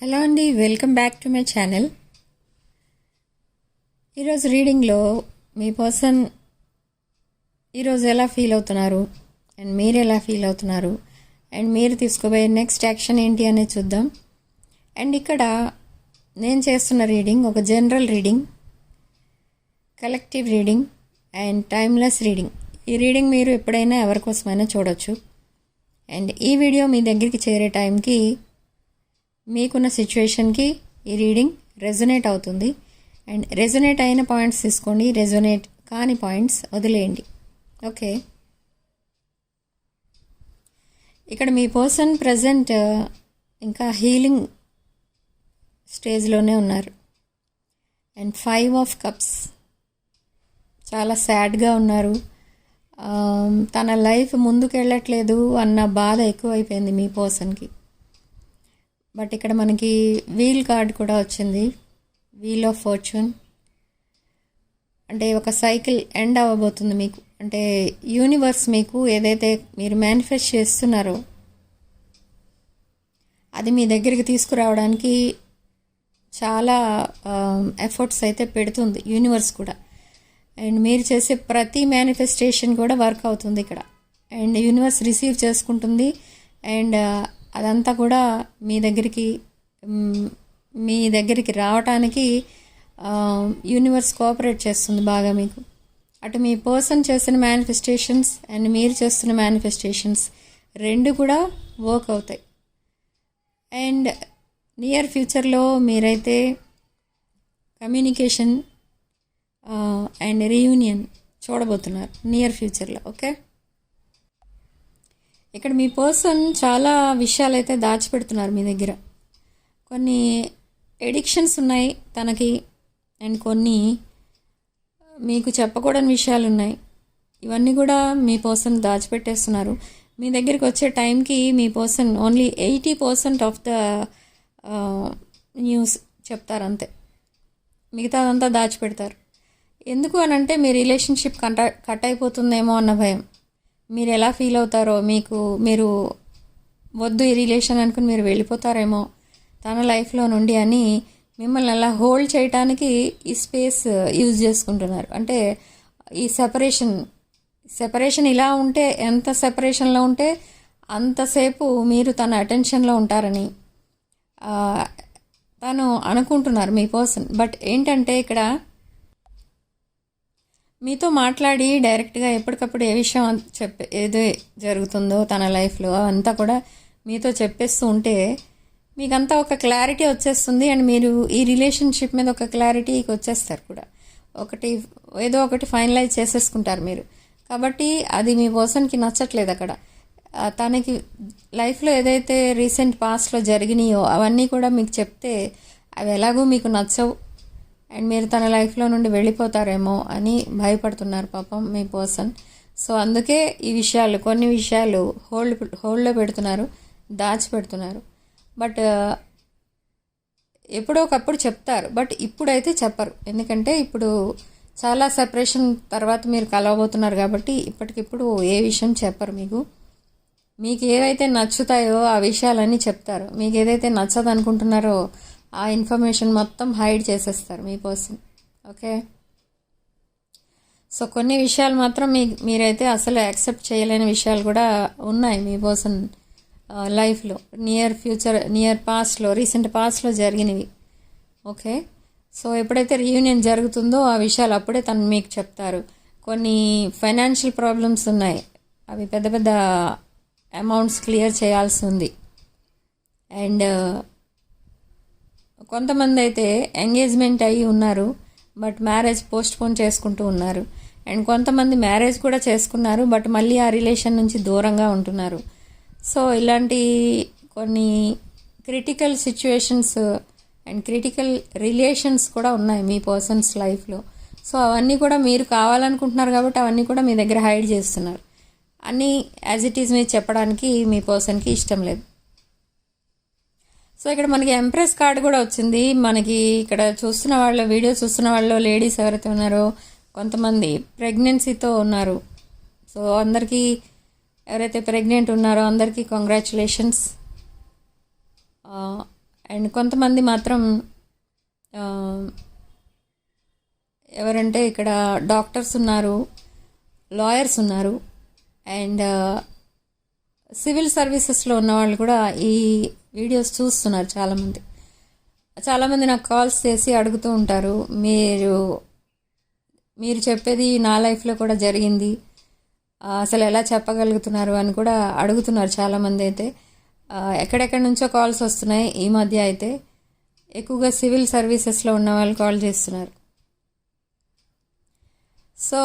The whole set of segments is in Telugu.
హలో అండి welcome back to my channel. ఈరోజు రీడింగ్లో మీ పర్సన్ ఈరోజు ఎలా ఫీల్ అవుతున్నారు అండ్ మీరు ఎలా ఫీల్ అవుతున్నారు అండ్ మీరు తీసుకోబోయే నెక్స్ట్ యాక్షన్ ఏంటి అనేది చూద్దాం. అండ్ ఇక్కడ నేను చేస్తున్న రీడింగ్ ఒక general reading collective reading and timeless reading. ఈ రీడింగ్ మీరు ఎప్పుడైనా ఎవరి కోసమైనా చూడొచ్చు. అండ్ ఈ వీడియో మీ దగ్గరికి చేరే టైంకి మీకున్న సిచ్యువేషన్కి ఈ రీడింగ్ రెజొనేట్ అవుతుంది. అండ్ రెజొనేట్ అయిన పాయింట్స్ తీసుకోండి. రెజొనేట్ కాని పాయింట్స్ వదిలేయండి. ఓకే. ఇక్కడ మీ పర్సన్ ప్రజెంట్ ఇంకా హీలింగ్ స్టేజ్లోనే ఉన్నారు. And five of cups. చాలా సాడ్గా ఉన్నారు. తన లైఫ్ ముందుకు వెళ్ళట్లేదు అన్న బాధ ఎక్కువైపోయింది మీ పర్సన్కి. బట్ ఇక్కడ మనకి వీల్ కార్డ్ కూడా వచ్చింది. Wheel of fortune. అంటే ఒక సైకిల్ ఎండ్ అవ్వబోతుంది మీకు. అంటే యూనివర్స్ మీకు ఏదైతే మీరు మేనిఫెస్ట్ చేస్తున్నారో అది మీ దగ్గరికి తీసుకురావడానికి చాలా ఎఫర్ట్స్ అయితే పెడుతుంది యూనివర్స్ కూడా. అండ్ మీరు చేసే ప్రతి మేనిఫెస్టేషన్ కూడా వర్క్ అవుతుంది ఇక్కడ. అండ్ యూనివర్స్ రిసీవ్ చేసుకుంటుంది. అండ్ అదంతా కూడా మీ దగ్గరికి మీ దగ్గరికి రావటానికి యూనివర్స్ కోఆపరేట్ చేస్తుంది బాగా మీకు. అటు మీ పర్సన్ చేసిన మేనిఫెస్టేషన్స్ అండ్ మీరు చేస్తున్న మేనిఫెస్టేషన్స్ రెండు కూడా వర్క్ అవుతాయి. అండ్ నియర్ ఫ్యూచర్లో మీరైతే కమ్యూనికేషన్ అండ్ రీయూనియన్ చూడబోతున్నారు. నియర్ ఫ్యూచర్లో ఓకే ఇక్కడ మీ పర్సన్ చాలా విషయాలు అయితే దాచిపెడుతున్నారు మీ దగ్గర. కొన్ని ఎడిక్షన్స్ ఉన్నాయి తనకి అండ్ కొన్ని మీకు చెప్పకూడని విషయాలు ఉన్నాయి. ఇవన్నీ కూడా మీ పర్సన్ దాచిపెట్టేస్తున్నారు. మీ దగ్గరికి వచ్చే టైంకి మీ person only eighty percent of the news చెప్తారు అంతే మిగతాదంతా దాచిపెడతారు. ఎందుకు అని అంటే మీ రిలేషన్షిప్ కట్ కట్ అయిపోతుందేమో అన్న భయం. మీరు ఎలా ఫీల్ అవుతారో మీకు మీరు వద్దు ఈ రిలేషన్ అనుకుని మీరు వెళ్ళిపోతారేమో తన లైఫ్లో నుండి అని మిమ్మల్ని అలా హోల్డ్ చేయటానికి ఈ స్పేస్ యూజ్ చేసుకుంటున్నారు. అంటే ఈ సెపరేషన్ సెపరేషన్ ఇలా ఉంటే ఎంత సెపరేషన్లో ఉంటే అంతసేపు మీరు తన అటెన్షన్లో ఉంటారని తను అనుకుంటున్నారు మీ పర్సన్. బట్ ఏంటంటే ఇక్కడ మీతో మాట్లాడి డైరెక్ట్గా ఎప్పటికప్పుడు ఏ విషయం చెప్పే ఏదో జరుగుతుందో తన లైఫ్లో అంతా కూడా మీతో చెప్పేస్తూ ఉంటే మీకంతా ఒక క్లారిటీ వచ్చేస్తుంది అండ్ మీరు ఈ రిలేషన్షిప్ మీద ఒక క్లారిటీకి వచ్చేస్తారు కూడా. ఒకటి ఏదో ఒకటి ఫైనలైజ్ చేసేసుకుంటారు మీరు. కాబట్టి అది మీ పర్సన్కి నచ్చట్లేదు అక్కడ. తనకి లైఫ్లో ఏదైతే రీసెంట్ పాస్ట్లో జరిగినాయో అవన్నీ కూడా మీకు చెప్తే అవి ఎలాగో మీకు నచ్చవు. అండ్ మీరు తన లైఫ్లో నుండి వెళ్ళిపోతారేమో అని భయపడుతున్నారు పాపం మీ పర్సన్. సో అందుకే ఈ విషయాలు కొన్ని విషయాలు హోల్డ్ హోల్డ్లో పెడుతున్నారు దాచిపెడుతున్నారు. బట్ ఎప్పుడో ఒకప్పుడు చెప్తారు బట్ ఇప్పుడైతే చెప్పరు. ఎందుకంటే ఇప్పుడు చాలా సెపరేషన్ తర్వాత మీరు కలవబోతున్నారు కాబట్టి ఇప్పటికిప్పుడు ఏ విషయం చెప్పరు మీకు. మీకు ఏవైతే నచ్చుతాయో ఆ విషయాలన్నీ చెప్తారు. మీకు ఏదైతే నచ్చదు అనుకుంటున్నారో ఆ ఇన్ఫర్మేషన్ మొత్తం హైడ్ చేసేస్తారు మీ పర్సన్ ఓకే? సో కొన్ని విషయాలు మాత్రం మీ మీరైతే అసలు యాక్సెప్ట్ చేయలేని విషయాలు కూడా ఉన్నాయి మీ పర్సన్ లైఫ్లో. నియర్ ఫ్యూచర్ నియర్ పాస్ట్లో రీసెంట్ పాస్ట్లో జరిగినవి. ఓకే? సో ఎప్పుడైతే రీయూనియన్ జరుగుతుందో ఆ విషయాలు అప్పుడే తను మీకు చెప్తారు. కొన్ని ఫైనాన్షియల్ ప్రాబ్లమ్స్ ఉన్నాయి. అవి పెద్ద పెద్ద అమౌంట్స్ క్లియర్ చేయాల్సి ఉంది. అండ్ కొంతమంది అయితే ఎంగేజ్మెంట్ అయ్యి ఉన్నారు బట్ మ్యారేజ్ పోస్ట్పోన్ చేసుకుంటూ ఉన్నారు. అండ్ కొంతమంది మ్యారేజ్ కూడా చేసుకున్నారు బట్ మళ్ళీ ఆ రిలేషన్ నుంచి దూరంగా ఉంటున్నారు. సో ఇలాంటి కొన్ని critical situations and critical relations కూడా ఉన్నాయి మీ పర్సన్స్ లైఫ్లో. సో అవన్నీ కూడా మీరు కావాలనుకుంటున్నారు కాబట్టి అవన్నీ కూడా మీ దగ్గర హైడ్ చేస్తున్నారు. అన్నీ యాజ్ ఇట్ ఈజ్ మీరు చెప్పడానికి మీ పర్సన్కి ఇష్టం లేదు. సో ఇక్కడ మనకి ఎంప్రెస్ కార్డు కూడా వచ్చింది. మనకి ఇక్కడ చూస్తున్న వాళ్ళ వీడియో చూస్తున్న వాళ్ళు లేడీస్ ఎవరైతే ఉన్నారో కొంతమంది ప్రెగ్నెన్సీతో ఉన్నారు. సో అందరికీ ఎవరైతే ప్రెగ్నెంట్ ఉన్నారో అందరికీ కంగ్రాచులేషన్స్ అండ్ కొంతమంది మాత్రం ఎవరంటే ఇక్కడ డాక్టర్స్ ఉన్నారు లాయర్స్ ఉన్నారు. అండ్ సివిల్ సర్వీసెస్లో ఉన్న వాళ్ళు కూడా ఈ వీడియోస్ చూస్తున్నారు చాలామంది. చాలామంది నాకు కాల్స్ చేసి అడుగుతూ ఉంటారు మీరు మీరు చెప్పేది నా లైఫ్లో కూడా జరిగింది. అసలు ఎలా చెప్పగలుగుతున్నారు? అని కూడా అడుగుతున్నారు చాలామంది అయితే. ఎక్కడెక్కడి నుంచో కాల్స్ వస్తున్నాయి. ఈ మధ్య అయితే ఎక్కువగా సివిల్ సర్వీసెస్లో ఉన్న వాళ్ళు కాల్ చేస్తున్నారు. సో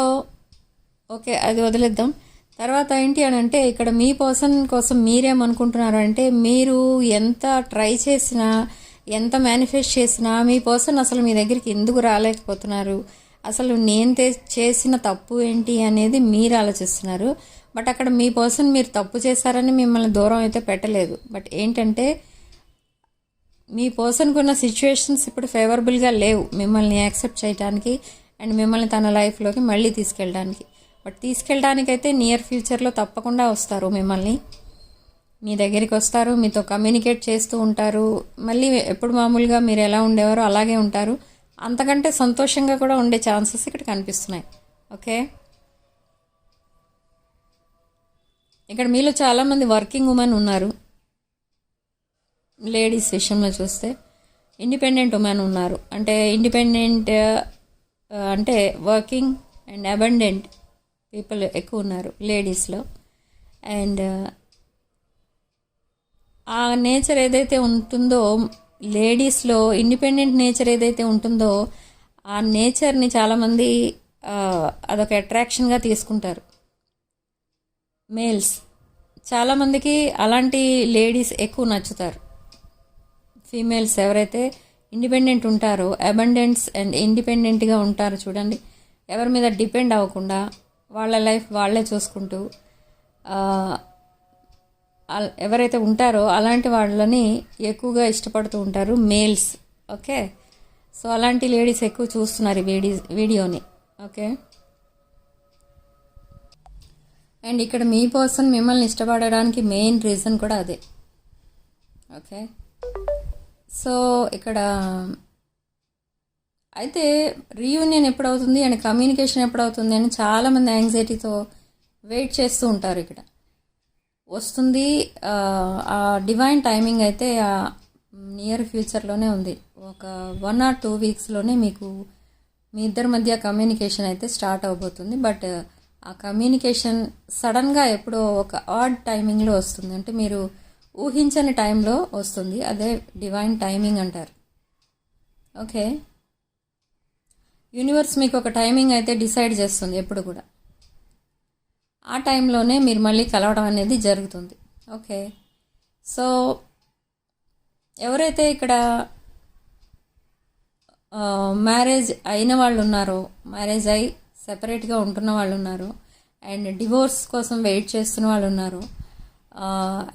ఓకే అది వదిలేద్దాం. తర్వాత ఏంటి అని అంటే ఇక్కడ మీ పర్సన్ కోసం మీరేమనుకుంటున్నారు అంటే మీరు ఎంత ట్రై చేసినా ఎంత మేనిఫెస్ట్ చేసినా మీ పర్సన్ అసలు మీ దగ్గరికి ఎందుకు రాలేకపోతున్నారు? అసలు నేను తె చేసిన తప్పు ఏంటి అనేది మీరు ఆలోచిస్తున్నారు. బట్ అక్కడ మీ పర్సన్ మీరు తప్పు చేశారని మిమ్మల్ని దూరం అయితే పెట్టలేదు. బట్ ఏంటంటే మీ పర్సన్కి ఉన్న సిచ్యువేషన్స్ ఇప్పుడు ఫేవరబుల్గా లేవు. మిమ్మల్ని యాక్సెప్ట్ చేయడానికి అండ్ మిమ్మల్ని తన లైఫ్లోకి మళ్ళీ తీసుకెళ్ళడానికి బట్ తీసుకెళ్ళడానికైతే నియర్ ఫ్యూచర్లో తప్పకుండా వస్తారు మిమ్మల్ని. మీ దగ్గరికి వస్తారు మీతో కమ్యూనికేట్ చేస్తూ ఉంటారు. మళ్ళీ ఎప్పుడు మామూలుగా మీరు ఎలా ఉండేవారో అలాగే ఉంటారు. అంతకంటే సంతోషంగా కూడా ఉండే ఛాన్సెస్ ఇక్కడ కనిపిస్తున్నాయి. ఓకే? ఇక్కడ మీలో చాలామంది వర్కింగ్ ఉమెన్ ఉన్నారు. లేడీస్ విషయంలో చూస్తే ఇండిపెండెంట్ ఉమెన్ ఉన్నారు. అంటే ఇండిపెండెంట్ అంటే వర్కింగ్ అండ్ అబండెంట్ పీపుల్ ఎక్కువ ఉన్నారు లేడీస్లో. అండ్ ఆ నేచర్ ఏదైతే ఉంటుందో లేడీస్లో ఇండిపెండెంట్ నేచర్ ఏదైతే ఉంటుందో ఆ నేచర్ని చాలామంది అదొక అట్రాక్షన్గా తీసుకుంటారు. మేల్స్. చాలామందికి అలాంటి లేడీస్ ఎక్కువ నచ్చుతారు. ఫీమేల్స్ ఎవరైతే ఇండిపెండెంట్ ఉంటారో అబండెంట్స్ అండ్ ఇండిపెండెంట్గా ఉంటారో చూడండి ఎవరి మీద డిపెండ్ అవ్వకుండా వాళ్ళ లైఫ్ వాళ్ళే చూసుకుంటూ ఎవరైతే ఉంటారో అలాంటి వాళ్ళని ఎక్కువగా ఇష్టపడుతూ ఉంటారు మేల్స్ ఓకే? సో అలాంటి లేడీస్ ఎక్కువ చూస్తున్నారు ఈ వీడి వీడియోని ఓకే? అండ్ ఇక్కడ మీ పర్సన్ మిమ్మల్ని ఇష్టపడడానికి మెయిన్ రీజన్ కూడా అదే ఓకే? సో ఇక్కడ అయితే రీయూనియన్ ఎప్పుడు అవుతుంది అండ్ కమ్యూనికేషన్ ఎప్పుడు అవుతుంది అని చాలామంది యాంగ్జైటీతో వెయిట్ చేస్తూ ఉంటారు ఇక్కడ. వస్తుంది ఆ, డివైన్ టైమింగ్ అయితే నియర్ ఫ్యూచర్లోనే ఉంది. ఒక వన్ ఆర్ టూ వీక్స్లోనే మీకు మీ ఇద్దరి మధ్య కమ్యూనికేషన్ అయితే స్టార్ట్ అవబోతుంది. బట్ ఆ కమ్యూనికేషన్ సడన్గా ఎప్పుడో ఒక ఆడ్ టైమింగ్లో వస్తుంది. అంటే మీరు ఊహించని టైంలో వస్తుంది. అదే డివైన్ టైమింగ్ అంటారు. ఓకే యూనివర్స్ మీకు ఒక టైమింగ్ అయితే డిసైడ్ చేస్తుంది ఎప్పుడు కూడా. ఆ టైంలోనే మీరు మళ్ళీ కలవడం అనేది జరుగుతుంది. ఓకే. సో ఎవరైతే ఇక్కడ మ్యారేజ్ అయిన వాళ్ళు ఉన్నారో మ్యారేజ్ అయి సెపరేట్గా ఉంటున్న వాళ్ళు ఉన్నారు అండ్ డివోర్స్ కోసం వెయిట్ చేస్తున్న వాళ్ళు ఉన్నారు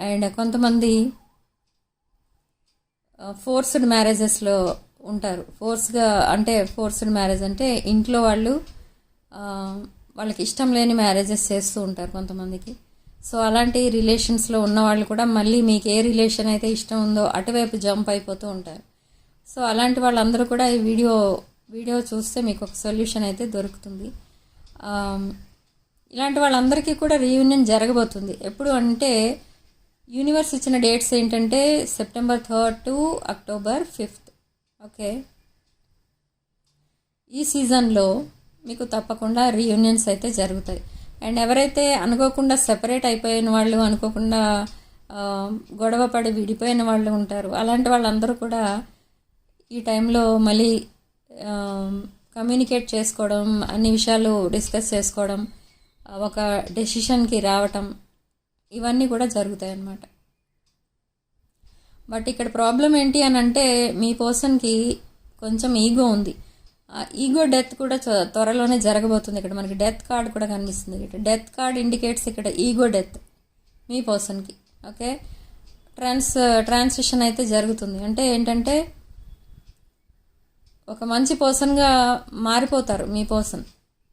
అండ్ కొంతమంది ఫోర్స్డ్ మ్యారేజెస్లో ఉంటారు. ఫోర్స్గా అంటే ఫోర్స్డ్ మ్యారేజ్ అంటే ఇంట్లో వాళ్ళు వాళ్ళకి ఇష్టం లేని మ్యారేజెస్ చేస్తూ ఉంటారు కొంతమందికి. సో అలాంటి రిలేషన్స్లో ఉన్న వాళ్ళు కూడా మళ్ళీ మీకు ఏ రిలేషన్ అయితే ఇష్టం ఉందో అటువైపు జంప్ అయిపోతూ ఉంటారు. సో అలాంటి వాళ్ళందరూ కూడా ఈ వీడియో వీడియో చూస్తే మీకు ఒక సొల్యూషన్ అయితే దొరుకుతుంది. ఇలాంటి వాళ్ళందరికీ కూడా రీయూనియన్ జరగబోతుంది. ఎప్పుడు అంటే యూనివర్స్ ఇచ్చిన డేట్స్ ఏంటంటే September third to October fifth. Okay. ఈ సీజన్లో మీకు తప్పకుండా రీయూనియన్స్ అయితే జరుగుతాయి. అండ్ ఎవరైతే అనుకోకుండా సెపరేట్ అయిపోయిన వాళ్ళు అనుకోకుండా గొడవ పడి విడిపోయిన వాళ్ళు ఉంటారు అలాంటి వాళ్ళందరూ కూడా ఈ టైంలో మళ్ళీ కమ్యూనికేట్ చేసుకోవడం అన్ని విషయాలు డిస్కస్ చేసుకోవడం ఒక డెసిషన్కి రావటం ఇవన్నీ కూడా జరుగుతాయి అన్నమాట బట్ ఇక్కడ ప్రాబ్లం ఏంటి అని అంటే మీ పర్సన్కి కొంచెం ఈగో ఉంది. ఈగో డెత్ కూడా త్వ- త్వరలోనే జరగబోతుంది ఇక్కడ. మనకి డెత్ కార్డ్ కూడా కనిపిస్తుంది ఇక్కడ. డెత్ కార్డ్ ఇండికేట్స్ ఇక్కడ ఈగో డెత్ మీ పర్సన్కి ఓకే ట్రాన్స్ ట్రాన్సిషన్ అయితే జరుగుతుంది. అంటే ఏంటంటే ఒక మంచి పర్సన్గా మారిపోతారు మీ పర్సన్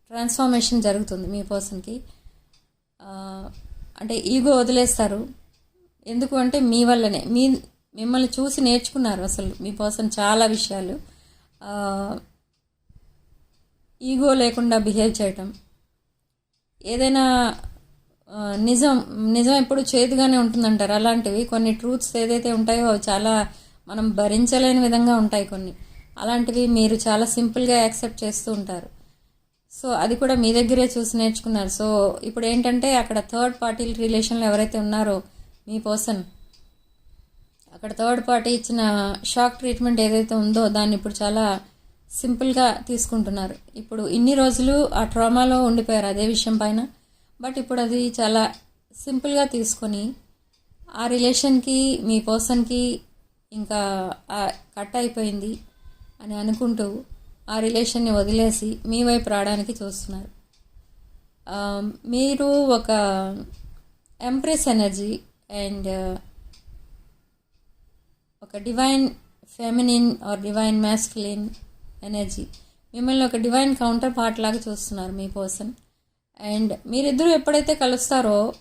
ట్రాన్స్ఫార్మేషన్ జరుగుతుంది మీ పర్సన్కి అంటే ఈగో వదిలేస్తారు. ఎందుకు అంటే మీ వల్లనే. మీ మిమ్మల్ని చూసి నేర్చుకున్నారు అసలు మీ చాలా విషయాలు. ఈగో లేకుండా బిహేవ్ చేయటం. ఏదైనా నిజం నిజం ఎప్పుడు చేదుగానే ఉంటుందంటారు. అలాంటివి కొన్ని ట్రూత్స్ ఏదైతే ఉంటాయో అవి చాలా మనం భరించలేని విధంగా ఉంటాయి కొన్ని. అలాంటివి మీరు చాలా సింపుల్గా యాక్సెప్ట్ చేస్తూ ఉంటారు. సో అది కూడా మీ దగ్గరే చూసి నేర్చుకున్నారు. సో ఇప్పుడు ఏంటంటే అక్కడ థర్డ్ పార్టీ రిలేషన్లో ఎవరైతే ఉన్నారో మీ పర్సన్ అక్కడ థర్డ్ పార్టీ ఇచ్చిన షాక్ ట్రీట్మెంట్ ఏదైతే ఉందో దాన్ని ఇప్పుడు చాలా సింపుల్గా తీసుకుంటున్నారు. ఇప్పుడు ఇన్ని రోజులు ఆ ట్రామాలో ఉండిపోయారు అదే విషయం పైన. బట్ ఇప్పుడు అది చాలా సింపుల్గా తీసుకొని ఆ రిలేషన్కి మీ పర్సన్కి ఇంకా కట్ అయిపోయింది అని అనుకుంటూ ఆ రిలేషన్ని వదిలేసి మీ వైపు రావడానికి చూస్తున్నారు. మీరు ఒక ఎంప్రెస్ ఎనర్జీ అండ్ ఒక divine feminine or divine masculine energy మిమ్మల్ని ఒక డివైన్ కౌంటర్ పార్ట్ లాగా చూస్తున్నారు మీ పర్సన్ అండ్ మీరిద్దరూ ఎప్పుడైతే కలుస్తారో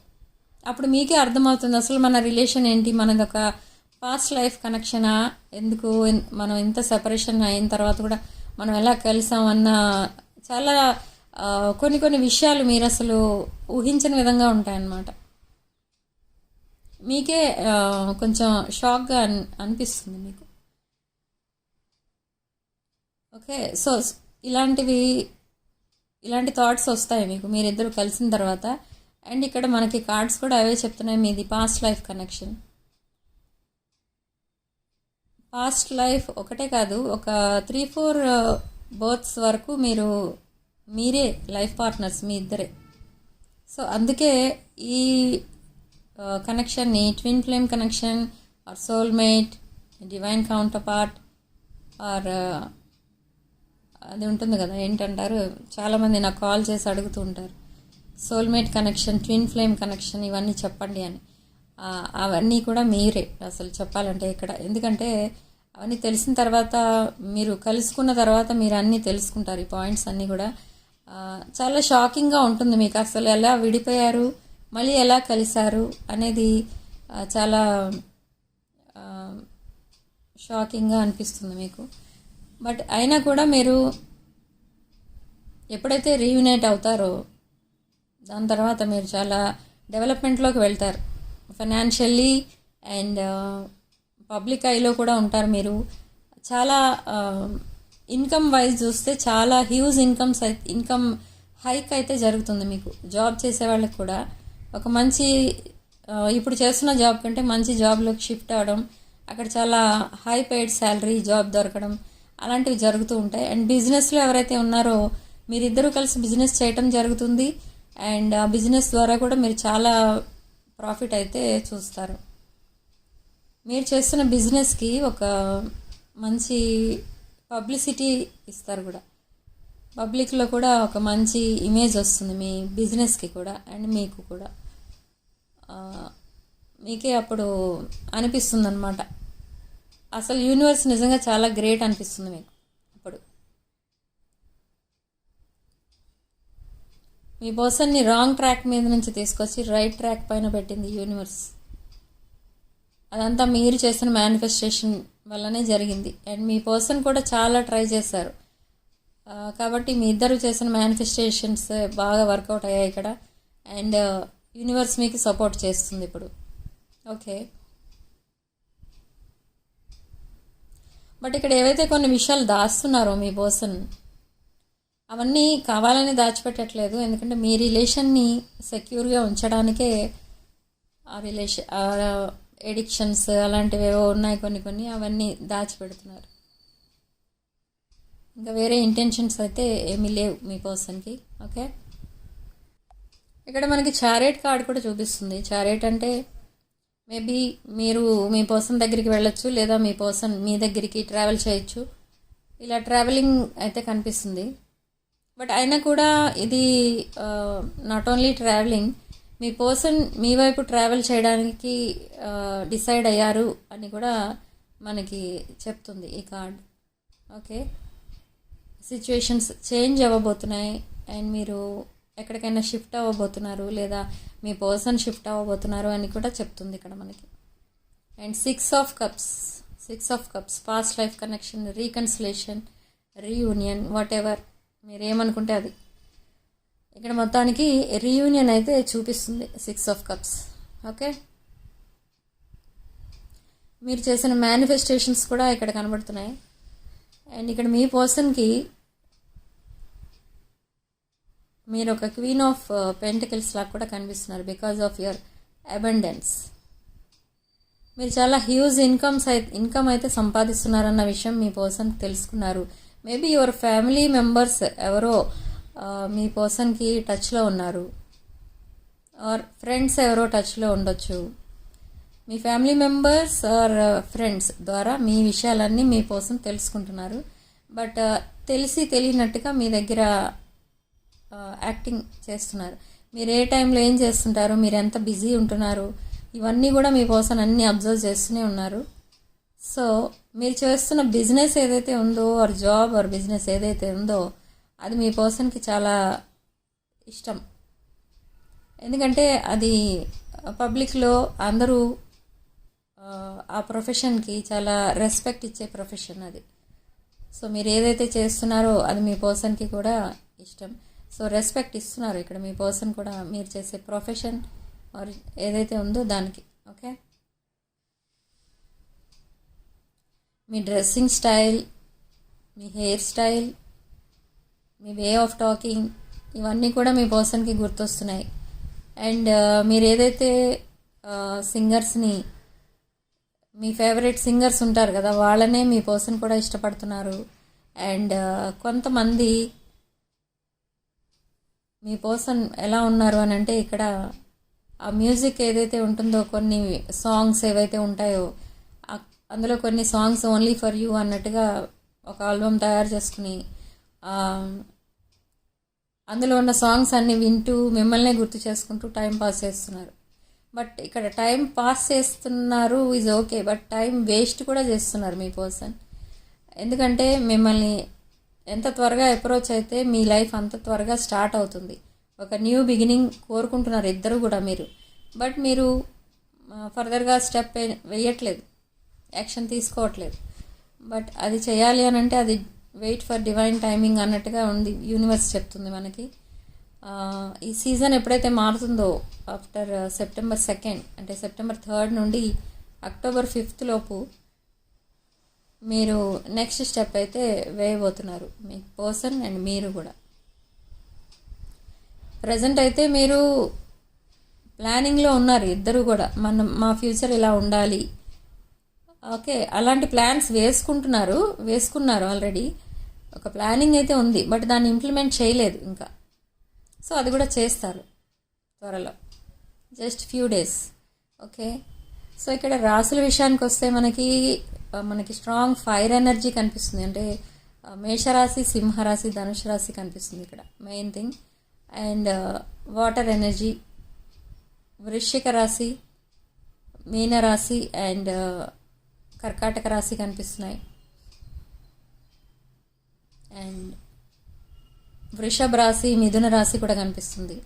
అప్పుడు మీకే అర్థమవుతుంది అసలు మన రిలేషన్ ఏంటి మనది ఒక పాస్ట్ లైఫ్ కనెక్షనా ఎందుకు మనం ఇంత సెపరేషన్ అయిన తర్వాత కూడా మనం ఎలా కలిసాం అన్న చాలా కొన్ని కొన్ని విషయాలు మీరు అసలు ఊహించని విధంగా ఉంటాయన్నమాట. మీకే కొంచెం షాక్గా అన్ అనిపిస్తుంది మీకు. ఓకే సో ఇలాంటివి ఇలాంటి థాట్స్ వస్తాయి మీకు మీరిద్దరు కలిసిన తర్వాత. అండ్ ఇక్కడ మనకి కార్డ్స్ కూడా అవే చెప్తున్నాయి మీది past life connection. Past life ఒకటే కాదు ఒక త్రీ ఫోర్ బర్త్స్ వరకు మీరు మీరే లైఫ్ పార్ట్నర్స్ మీ ఇద్దరే. సో అందుకే ఈ కనెక్షన్ని twin flame connection or soulmate divine counterpart or అది ఉంటుంది కదా ఏంటంటారు? చాలామంది నాకు కాల్ చేసి అడుగుతూ ఉంటారు. Soulmate connection twin flame connection ఇవన్నీ చెప్పండి అని. అవన్నీ కూడా మీరే అసలు చెప్పాలంటే ఇక్కడ. ఎందుకంటే అవన్నీ తెలిసిన తర్వాత మీరు కలుసుకున్న తర్వాత మీరు అన్నీ తెలుసుకుంటారు ఈ పాయింట్స్ అన్నీ కూడా. చాలా షాకింగ్గా ఉంటుంది మీకు. అసలు ఎలా విడిపోయారు? మళ్ళీ ఎలా కలిశారు అనేది చాలా షాకింగ్గా అనిపిస్తుంది మీకు. బట్ అయినా కూడా మీరు ఎప్పుడైతే రీయునైట్ అవుతారో దాని తర్వాత మీరు చాలా డెవలప్మెంట్లోకి వెళ్తారు. ఫైనాన్షియల్లీ అండ్ పబ్లిక్ ఐలో కూడా ఉంటారు మీరు. చాలా ఇన్కమ్ వైజ్ చూస్తే చాలా హ్యూజ్ ఇన్కమ్స్ ఇన్కమ్ హైక్ అయితే జరుగుతుంది మీకు. జాబ్ చేసే వాళ్ళకి కూడా. ఒక మంచి ఇప్పుడు చేస్తున్న జాబ్ కంటే మంచి జాబ్లోకి షిఫ్ట్ అవ్వడం అక్కడ చాలా హై పెయిడ్ శాలరీ జాబ్ దొరకడం అలాంటివి జరుగుతూ ఉంటాయి. అండ్ బిజినెస్లో ఎవరైతే ఉన్నారో మీరిద్దరూ కలిసి బిజినెస్ చేయటం జరుగుతుంది. అండ్ ఆ బిజినెస్ ద్వారా కూడా మీరు చాలా ప్రాఫిట్ అయితే చూస్తారు. మీరు చేస్తున్న బిజినెస్కి ఒక మంచి పబ్లిసిటీ ఇస్తారు కూడా. పబ్లిక్లో కూడా ఒక మంచి ఇమేజ్ వస్తుంది మీ బిజినెస్కి కూడా అండ్ మీకు కూడా. మీకే అప్పుడు అనిపిస్తుంది అనమాట అసలు యూనివర్స్ నిజంగా చాలా గ్రేట్ అనిపిస్తుంది మీకు అప్పుడు. మీ పర్సన్ని రాంగ్ ట్రాక్ మీద నుంచి తీసుకొచ్చి రైట్ ట్రాక్ పైన పెట్టింది యూనివర్స్. అదంతా మీరు చేసిన మేనిఫెస్టేషన్ వల్లనే జరిగింది. అండ్ మీ పర్సన్ కూడా చాలా ట్రై చేశారు. కాబట్టి మీ ఇద్దరు చేసిన మేనిఫెస్టేషన్స్ బాగా వర్కౌట్ అయ్యాయి ఇక్కడ. అండ్ యూనివర్స్ మీకు సపోర్ట్ చేస్తుంది ఇప్పుడు. ఓకే. బట్ ఇక్కడ ఏవైతే కొన్ని విషయాలు దాస్తున్నారో మీ పర్సన్ అవన్నీ కావాలని దాచిపెట్టట్లేదు. ఎందుకంటే మీ రిలేషన్ని సెక్యూర్గా ఉంచడానికే ఆ రిలేషన్ ఎడిక్షన్స్ అలాంటివి ఏవో ఉన్నాయి కొన్ని కొన్ని అవన్నీ దాచిపెడుతున్నారు. ఇంకా వేరే ఇంటెన్షన్స్ అయితే ఏమీ లేవు మీ పర్సన్కి. ఓకే? ఇక్కడ మనకి చారేట్ కార్డ్ కూడా చూపిస్తుంది. చారేట్ అంటే మేబీ మీరు మీ పర్సన్ దగ్గరికి వెళ్ళొచ్చు లేదా మీ పర్సన్ మీ దగ్గరికి ట్రావెల్ చేయొచ్చు. ఇలా ట్రావెలింగ్ అయితే కనిపిస్తుంది. బట్ అయినా కూడా ఇది నాట్ ఓన్లీ ట్రావెలింగ్ మీ పర్సన్ మీ వైపు ట్రావెల్ చేయడానికి డిసైడ్ అయ్యారు అని కూడా మనకి చెప్తుంది ఈ కార్డ్. ఓకే? సిచ్యువేషన్స్ చేంజ్ అవ్వబోతున్నాయి. అండ్ మీరు ఎక్కడికైనా షిఫ్ట్ అవ్వబోతున్నారు లేదా మీ పర్సన్ షిఫ్ట్ అవ్వబోతున్నారు అని కూడా చెప్తుంది ఇక్కడ మనకి. And six of cups six of cups past life connection reconciliation reunion whatever మీరు ఏమనుకుంటే అది. ఇక్కడ మొత్తానికి రీయూనియన్ అయితే చూపిస్తుంది సిక్స్ ఆఫ్ కప్స్ ఓకే మీరు చేసిన మేనిఫెస్టేషన్స్ కూడా ఇక్కడ కనబడుతున్నాయి. అండ్ ఇక్కడ మీ పర్సన్కి మీరు ఒక క్వీన్ ఆఫ్ పెంటికల్స్ లాగా కూడా కనిపిస్తున్నారు బికాజ్ ఆఫ్ యువర్ అబండెన్స్. మీరు చాలా హ్యూజ్ ఇన్కమ్స్ అయితే ఇన్కమ్ అయితే సంపాదిస్తున్నారన్న విషయం మీ పర్సన్ తెలుసుకున్నారు. మేబీ యువర్ ఫ్యామిలీ మెంబర్స్ ఎవరో మీ పర్సన్కి టచ్లో ఉన్నారు. ఆర్ ఫ్రెండ్స్ ఎవరో టచ్లో ఉండొచ్చు. మీ ఫ్యామిలీ మెంబర్స్ ఆర్ ఫ్రెండ్స్ ద్వారా మీ విషయాలన్నీ మీ కోసం తెలుసుకుంటున్నారు. బట్ తెలిసి తెలియనట్టుగా మీ దగ్గర యాక్టింగ్ చేస్తున్నారు. మీరు ఏ టైంలో ఏం చేస్తుంటారు? మీరు ఎంత బిజీ ఉంటున్నారు? ఇవన్నీ కూడా మీ పర్సన్ అన్నీ అబ్జర్వ్ చేస్తూనే ఉన్నారు. సో మీరు చేస్తున్న బిజినెస్ ఏదైతే ఉందో ఆర్ జాబ్ ఆర్ బిజినెస్ ఏదైతే ఉందో అది మీ పర్సన్కి చాలా ఇష్టం. ఎందుకంటే అది పబ్లిక్లో అందరూ ఆ, ఆ ప్రొఫెషన్కి చాలా రెస్పెక్ట్ ఇచ్చే ప్రొఫెషన్ అది. సో మీరు ఏదైతే చేస్తున్నారో అది మీ పర్సన్కి కూడా ఇష్టం. సో రెస్పెక్ట్ ఇస్తున్నారు ఇక్కడ మీ పర్సన్ కూడా మీరు చేసే ప్రొఫెషన్ ఆర్ ఏదైతే ఉందో దానికి ఓకే మీ డ్రెస్సింగ్ స్టైల్ మీ హెయిర్ స్టైల్ మీ వే ఆఫ్ టాకింగ్ ఇవన్నీ కూడా మీ పర్సన్కి గుర్తొస్తున్నాయి. అండ్ uh, మీరు ఏదైతే uh, సింగర్స్ని మీ ఫేవరెట్ సింగర్స్ ఉంటారు కదా వాళ్ళనే మీ పర్సన్ కూడా ఇష్టపడుతున్నారు. అండ్ uh, కొంతమంది మీ పర్సన్ ఎలా ఉన్నారు అని అంటే ఇక్కడ ఆ మ్యూజిక్ ఏదైతే ఉంటుందో కొన్ని సాంగ్స్ ఏవైతే ఉంటాయో అందులో కొన్ని సాంగ్స్ ఓన్లీ ఫర్ యూ అన్నట్టుగా ఒక ఆల్బమ్ తయారు చేసుకుని అందులో ఉన్న సాంగ్స్ అన్నీ వింటూ మిమ్మల్నే గుర్తు చేసుకుంటూ టైం పాస్ చేస్తున్నారు. బట్ ఇక్కడ టైం పాస్ చేస్తున్నారు is okay but time waste కూడా చేస్తున్నారు మీ పర్సన్. ఎందుకంటే మిమ్మల్ని ఎంత త్వరగా అప్రోచ్ అయితే మీ లైఫ్ అంత త్వరగా స్టార్ట్ అవుతుంది. ఒక న్యూ బిగినింగ్ కోరుకుంటున్నారు ఇద్దరు కూడా మీరు. బట్ మీరు ఫర్దర్గా స్టెప్ వేయట్లేదు యాక్షన్ తీసుకోవట్లేదు. బట్ అది చేయాలి అని అంటే అది వెయిట్ ఫర్ డివైన్ టైమింగ్ అన్నట్టుగా ఉంది. యూనివర్స్ చెప్తుంది మనకి. ఈ సీజన్ ఎప్పుడైతే మారుతుందో ఆఫ్టర్ సెప్టెంబర్ సెకండ్ అంటే సెప్టెంబర్ థర్డ్ నుండి అక్టోబర్ ఫిఫ్త్ లోపు మీరు నెక్స్ట్ స్టెప్ అయితే వేయబోతున్నారు. మీ పర్సన్ అండ్ మీరు కూడా. ప్రజెంట్ అయితే మీరు ప్లానింగ్లో ఉన్నారు ఇద్దరు కూడా. మనం మా ఫ్యూచర్ ఇలా ఉండాలి. ఓకే అలాంటి ప్లాన్స్ వేసుకుంటున్నారు వేసుకున్నారు ఆల్రెడీ ఒక ప్లానింగ్ అయితే ఉంది బట్ దాన్ని ఇంప్లిమెంట్ చేయలేదు ఇంకా. సో అది కూడా చేస్తారు త్వరలో. Just few days okay so ఇక్కడ రాసుల విషయానికి వస్తే మనకి మనకి స్ట్రాంగ్ ఫైర్ ఎనర్జీ కనిపిస్తుంది. అంటే మేషరాశి సింహరాశి ధనుష్ రాశి కనిపిస్తుంది ఇక్కడ. Main thing and water energy వృశ్చిక రాశి మీనరాశి అండ్ కర్కాటక రాశి కనిపిస్తున్నాయి. అండ్ వృషభ రాశి మిథున రాశి కూడా కనిపిస్తుంది.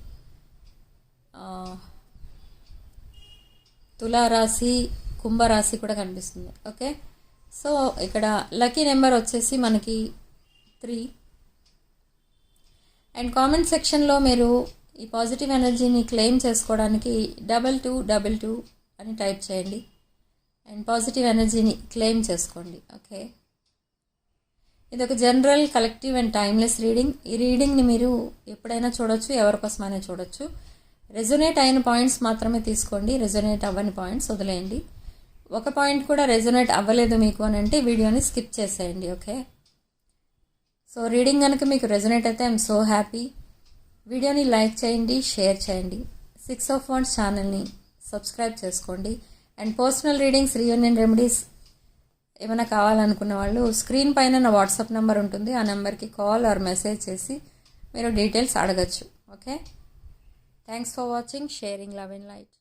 తులారాశి కుంభరాశి కూడా కనిపిస్తుంది. ఓకే సో ఇక్కడ లక్కీ నెంబర్ వచ్చేసి మనకి త్రీ. అండ్ కామెంట్ సెక్షన్లో మీరు ఈ పాజిటివ్ ఎనర్జీని క్లెయిమ్ చేసుకోవడానికి డబల్ టూ డబల్ టూ అని టైప్ చేయండి. అండ్ పాజిటివ్ ఎనర్జీని క్లెయిమ్ చేసుకోండి. ఓకే. ఇది ఒక general collective and timeless reading. ఈ రీడింగ్ని మీరు ఎప్పుడైనా చూడొచ్చు ఎవరికోసమైనా చూడొచ్చు. రెజొనేట్ అయిన పాయింట్స్ మాత్రమే తీసుకోండి. రెజొనేట్ అవ్వని పాయింట్స్ వదిలేయండి. ఒక పాయింట్ కూడా రెజొనేట్ అవ్వలేదు మీకు అని అంటే వీడియోని స్కిప్ చేసేయండి ఓకే? సో రీడింగ్ కనుక మీకు రెజొనేట్ అయితే ఐఎమ్ సో హ్యాపీ. వీడియోని లైక్ చేయండి షేర్ చేయండి. సిక్స్ ఆఫ్ వన్స్ ఛానల్ని సబ్స్క్రైబ్ చేసుకోండి. And personal readings reunion remedies ఏమైనా కావాలనుకున్న వాళ్ళు స్క్రీన్ పైన నా వాట్సాప్ నెంబర్ ఉంటుంది. ఆ నెంబర్కి కాల్ ఆర్ మెసేజ్ చేసి మీరు డీటెయిల్స్ అడగచ్చు okay? Thanks for watching. Sharing love and light.